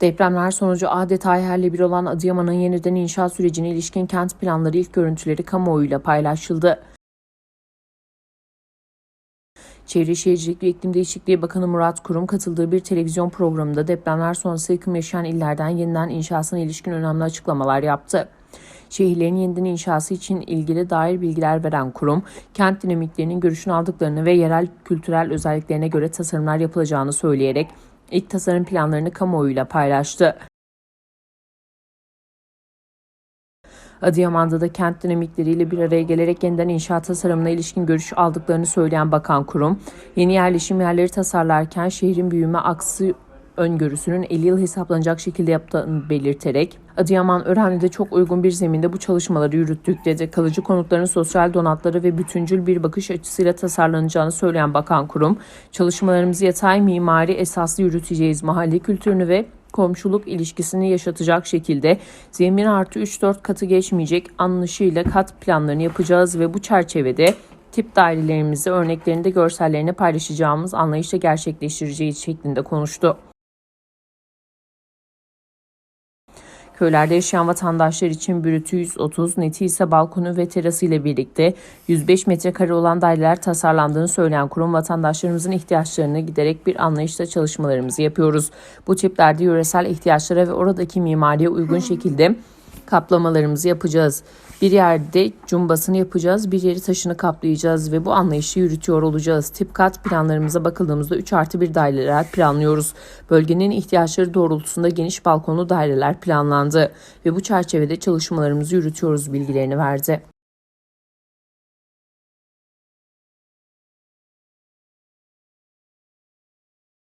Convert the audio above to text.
Depremler sonucu adeta yerle bir olan Adıyaman'ın yeniden inşaat sürecine ilişkin kent planları ilk görüntüleri kamuoyuyla paylaşıldı. Çevre Şehircilik ve İklim Değişikliği Bakanı Murat Kurum katıldığı bir televizyon programında depremler sonrası yıkım yaşayan illerden yeniden inşasına ilişkin önemli açıklamalar yaptı. Şehirlerin yeniden inşası için ilgili dair bilgiler veren kurum, kent dinamiklerinin görüşünü aldıklarını ve yerel kültürel özelliklerine göre tasarımlar yapılacağını söyleyerek ilk tasarım planlarını kamuoyuyla paylaştı. Adıyaman'da da kent dinamikleriyle bir araya gelerek yeniden inşaat tasarımına ilişkin görüş aldıklarını söyleyen Bakan Kurum, yeni yerleşim yerleri tasarlarken şehrin büyüme aksı öngörüsünün 50 yıl hesaplanacak şekilde yaptığını belirterek, Adıyaman Öğrenli'de çok uygun bir zeminde bu çalışmaları yürüttük dedi. Kalıcı konutların sosyal donatları ve bütüncül bir bakış açısıyla tasarlanacağını söyleyen Bakan Kurum, çalışmalarımızı yatay mimari esaslı yürüteceğiz. Mahalle kültürünü ve komşuluk ilişkisini yaşatacak şekilde zemin artı 3-4 katı geçmeyecek anlaşıyla kat planlarını yapacağız ve bu çerçevede tip dairelerimizi örneklerinde görsellerini paylaşacağımız anlayışla gerçekleştireceğiz şeklinde konuştu. Köylerde yaşayan vatandaşlar için bürütü 130, neti ise balkonu ve terası ile birlikte 105 metrekare olan daireler tasarlandığını söyleyen kurum vatandaşlarımızın ihtiyaçlarını giderek bir anlayışla çalışmalarımızı yapıyoruz. Bu tiplerde yöresel ihtiyaçlara ve oradaki mimariye uygun şekilde kaplamalarımızı yapacağız. Bir yerde cumbasını yapacağız, bir yeri taşını kaplayacağız ve bu anlayışı yürütüyor olacağız. Tip kat planlarımıza bakıldığımızda 3 artı 1 daireler planlıyoruz. Bölgenin ihtiyaçları doğrultusunda geniş balkonlu daireler planlandı ve bu çerçevede çalışmalarımızı yürütüyoruz bilgilerini verdi.